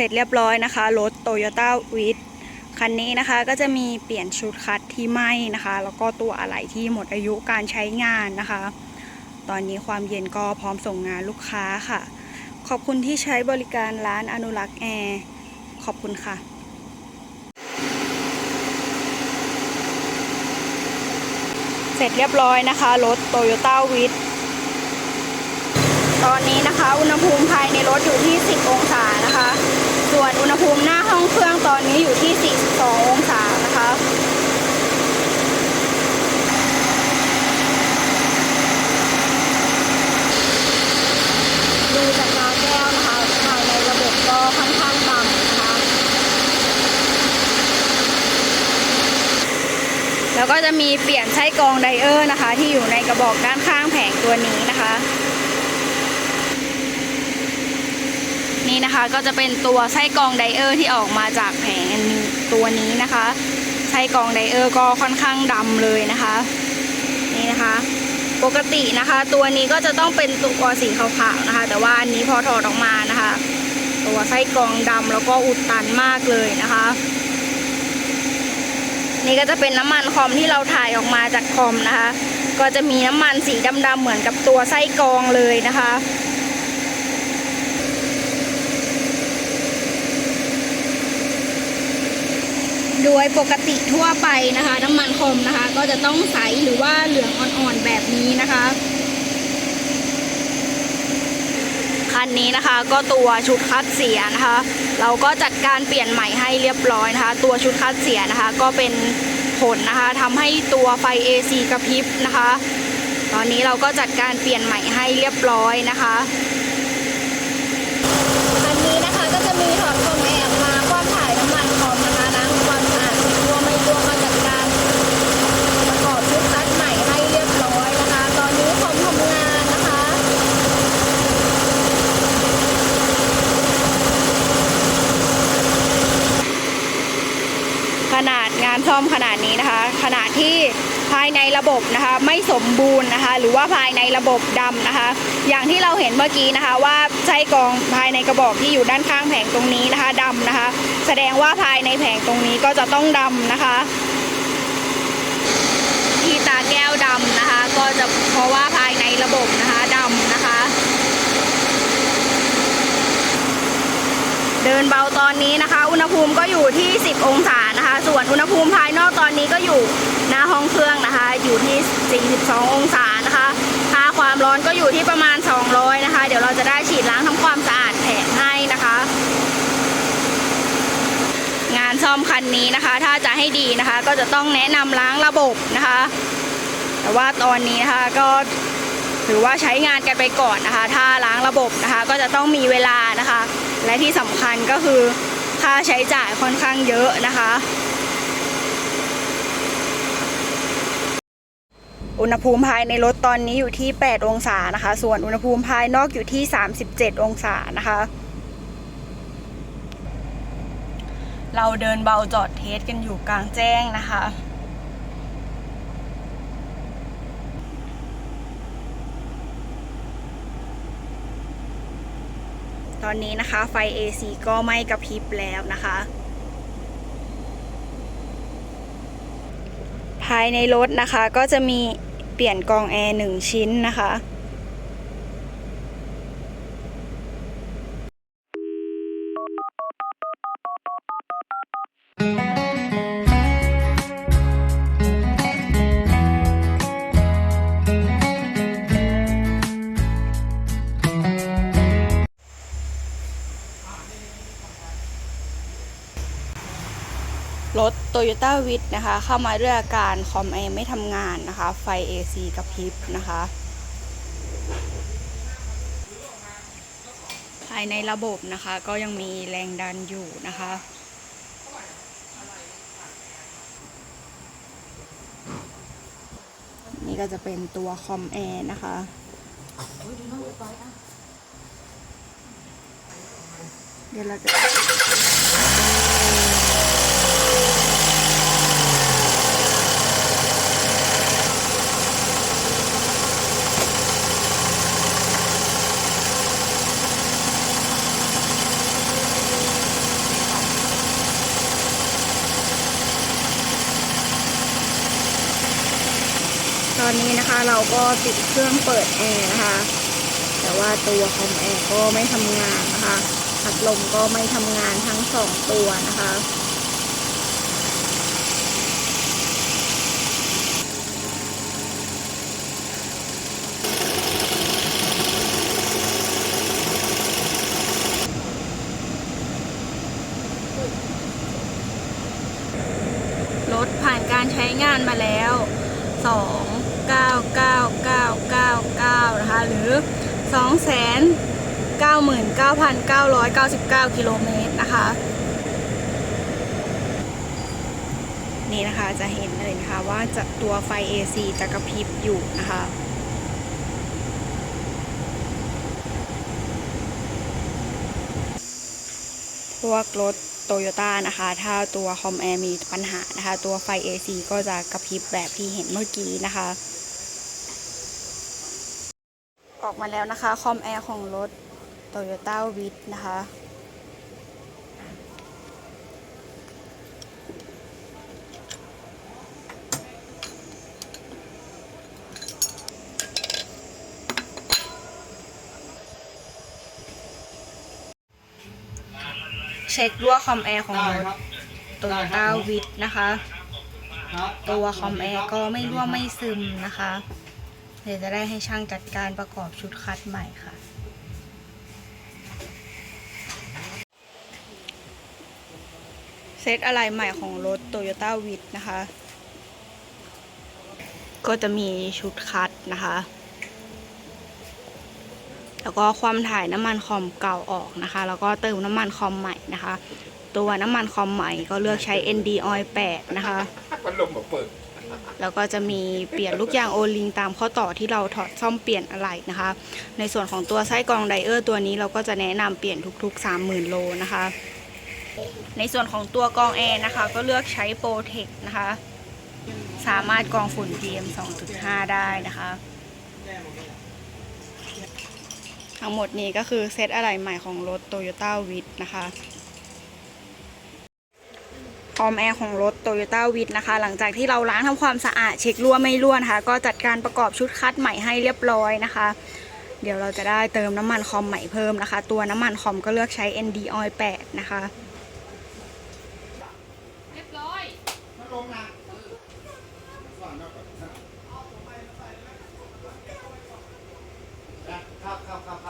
ร็จเรียบร้อยนะคะ รถ Toyota w i t คันนี้นะคะก็จะมีเปลี่ยนชุดคัดที่ไหมนะคะ แล้วก็ตัวอะไหล่ที่หมดอายุการใช้งานนะคะ ตอนนี้ความเย็นก็พร้อมส่งงานลูกค้าค่ะ ขอบคุณที่ใช้บริการร้านอนุรักษ์แอร์ ขอบคุณค่ะเสร็จเรียบร้อยนะคะรถ Toyota w i t ตอนนี้นะคะ อุณหภูมิภายในรถอยู่ที่ 10 องศานะคะ ส่วนอุณหภูมิหน้าห้องเครื่องตอนนี้อยู่ที่ 42 องศานะคะดูจากนาแก้วนะคะภายในระบบก็ค่อนข้างต่ำนะคะ แล้วก็จะมีเปลี่ยนไส้กรองไดเออร์นะคะ ที่อยู่ในกระบอกด้านข้างแผงตัวนี้นะคะ นี่นะคะ ก็จะเป็นตัวไส้กรองไดเออร์ที่ออกมาจากแผงตัวนี้นะคะไส้กรองไดเออร์ก็ค่อนข้างดำเลยนะคะ นี่นะคะ ปกตินะคะ ตัวนี้ก็จะต้องเป็นตัวสีขาวๆนะคะ แต่ว่าอันนี้พอถอดออกมานะคะ ตัวไส้กรองดำแล้วก็อุดตันมากเลยนะคะนี่ก็จะเป็นน้ำมันคอมที่เราถ่ายออกมาจากคอมนะคะ ก็จะมีน้ำมันสีดำๆเหมือนกับตัวไส้กรองเลยนะคะ ยปกติทั่วไปนะคะ น้ำมันคอมนะคะ ก็จะต้องใสหรือว่าเหลืองอ่อนๆแบบนี้นะคะคันนี้นะคะก็ตัวชุดคัดเสียนะคะ เราก็จัดการเปลี่ยนใหม่ให้เรียบร้อยนะคะ ตัวชุดคัดเสียนะคะ ก็เป็นผลนะคะทำให้ตัวไฟ AC กระพริบนะคะ ตอนนี้เราก็จัดการเปลี่ยนใหม่ให้เรียบร้อยนะคะ อันนี้นะคะก็จะมีถอดคอมแอบมาคว่ำถ่ายน้ำมันคอมนะคะล้างความสะอาดตัวไม่ตัวมาจัดการประกอบชุดคัดใหม่ให้เรียบร้อยนะคะ ตอนนี้คอมทำงานนะคะ ขนาดงานซ่อ มขนาดนี้นะคะขนาดที่ภายในระบบนะคะไม่สมบูรณ์นะคะ หรือว่าภายในระบบดำนะคะ อย่างที่เราเห็นเมื่อกี้นะคะว่าไส้กรองภายในกระบอกที่อยู่ด้านข้างแผงตรงนี้นะคะดำนะคะ แสดงว่าภายในแผงตรงนี้ก็จะต้องดำนะคะ ที่ตาแก้วดำนะคะ ก็จะเพราะว่าภายในระบบนะคะดำนะคะ เดินเบาตอนนี้นะคะ อุณหภูมิก็อยู่ที่ 10 องศานะคะ ส่วนอุณหภูมิภายนอกตอนนี้ก็อยู่หน้าห้องเครื่องนะคะ อยู่ที่ 42 องศานะคะค่าความร้อนก็อยู่ที่ประมาณ 200 นะคะ เดี๋ยวเราจะได้ฉีดล้างทำความสะอาดแผงให้นะคะ งานซ่อมคันนี้นะคะ ถ้าจะให้ดีนะคะ ก็จะต้องแนะนำล้างระบบนะคะ แต่ว่าตอนนี้นะคะก็ ถือว่าใช้งานกันไปก่อนนะคะ ถ้าล้างระบบนะคะก็จะต้องมีเวลานะคะ และที่สำคัญก็คือค่าใช้จ่ายค่อนข้างเยอะนะคะ อุณหภูมิภายในรถตอนนี้อยู่ที่ 8 องศานะคะ ส่วนอุณหภูมิภายนอกอยู่ที่ 37 องศานะคะ เราเดินเบาจอดเทสกันอยู่กลางแจ้งนะคะ ตอนนี้นะคะไฟ AC ก็ไม่กระพริบแล้วนะคะ ภายในรถนะคะก็จะมีเปลี่ยนกองแอร์หนึ่งชิ้นนะคะ รถ Toyota w i t นะคะ เข้ามาด้วยอาการคอมแอร์ไม่ทำงานนะคะ ไฟ AC กระพริบนะคะ ภายในระบบนะคะก็ยังมีแรงดันอยู่นะคะ นี่ก็จะเป็นตัวคอมแอร์นะคะเดี๋ยวเราจะ อ นะคะเราก็ติดเครื่องเปิดแอร์นะคะ แต่ว่าตัวคอมแอร์ก็ไม่ทำงานนะคะพัดลมก็ไม่ทำงานทั้งสองตัวนะคะรถผ่านการใช้งานมาแล้ว 2 9 9 9 9 9นะคะหรือ 2 9 9 9 9 9กิโลเมตรนะคะ นี่นะคะจะเห็นเลยนะคะว่าจะตัวไฟ AC จะกระพริบอยู่นะคะพวกรถโตโยต้านะคะ ถ้าตัวคอมแอร์มีปัญหานะคะ ตัวไฟ AC ก็จะกระพริบแบบที่เห็นเมื่อกี้นะคะ ออกมาแล้วนะคะ คอมแอร์ของรถโตโยต้าวิทนะคะ เช็ครั่วคอมแอร์ของรถโตโยต้าวิทนะคะ ตัวคอมแอร์ก็ไม่รั่วไม่ซึมนะคะเดี๋ยวจะได้ให้ช่างจัดการประกอบชุดคัดใหม่ค่ะ เซตอะไรใหม่ของรถ Toyota w i t นะคะ ก็จะมีชุดคัดนะคะ แล้วก็ความถ่ายน้ำมันคอมเก่าออกนะคะ แล้วก็เติมน้ำมันคอมใหม่นะคะ ตัวน้ำมันคอมใหม่ก็เลือกใช้ ND Oil 8 นะคะ พัดลมแบบเปิด แล้วก็จะมีเปลี่ยนลูกยางโอลิงตามข้อต่อที่เราถอดซ่อมเปลี่ยนอะไรนะคะ ในส่วนของตัวไส้กรองไดเออร์ตัวนี้เราก็จะแนะนำเปลี่ยนทุก ๆ 30,000 โลนะคะ ในส่วนของตัวกรองแอร์นะคะ ก็เลือกใช้โปรเทคนะคะ สามารถกรองฝุ่น PM 2.5 ได้นะคะ ทั้งหมดนี้ก็คือเซตอะไหล่ใหม่ของรถ Toyota w i t นะคะ ออมแอร์ของรถ Toyota วิทนะคะ หลังจากที่เราล้างทำความสะอาดเช็ครั่วไม่ล้วนะคะ ก็จัดการประกอบชุดคัดใหม่ให้เรียบร้อยนะคะ เดี๋ยวเราจะได้เติมน้ำมันคอมใหม่เพิ่มนะคะ ตัวน้ำมันคอมก็เลือกใช้ ND Oil 8 นะคะครับครับครับ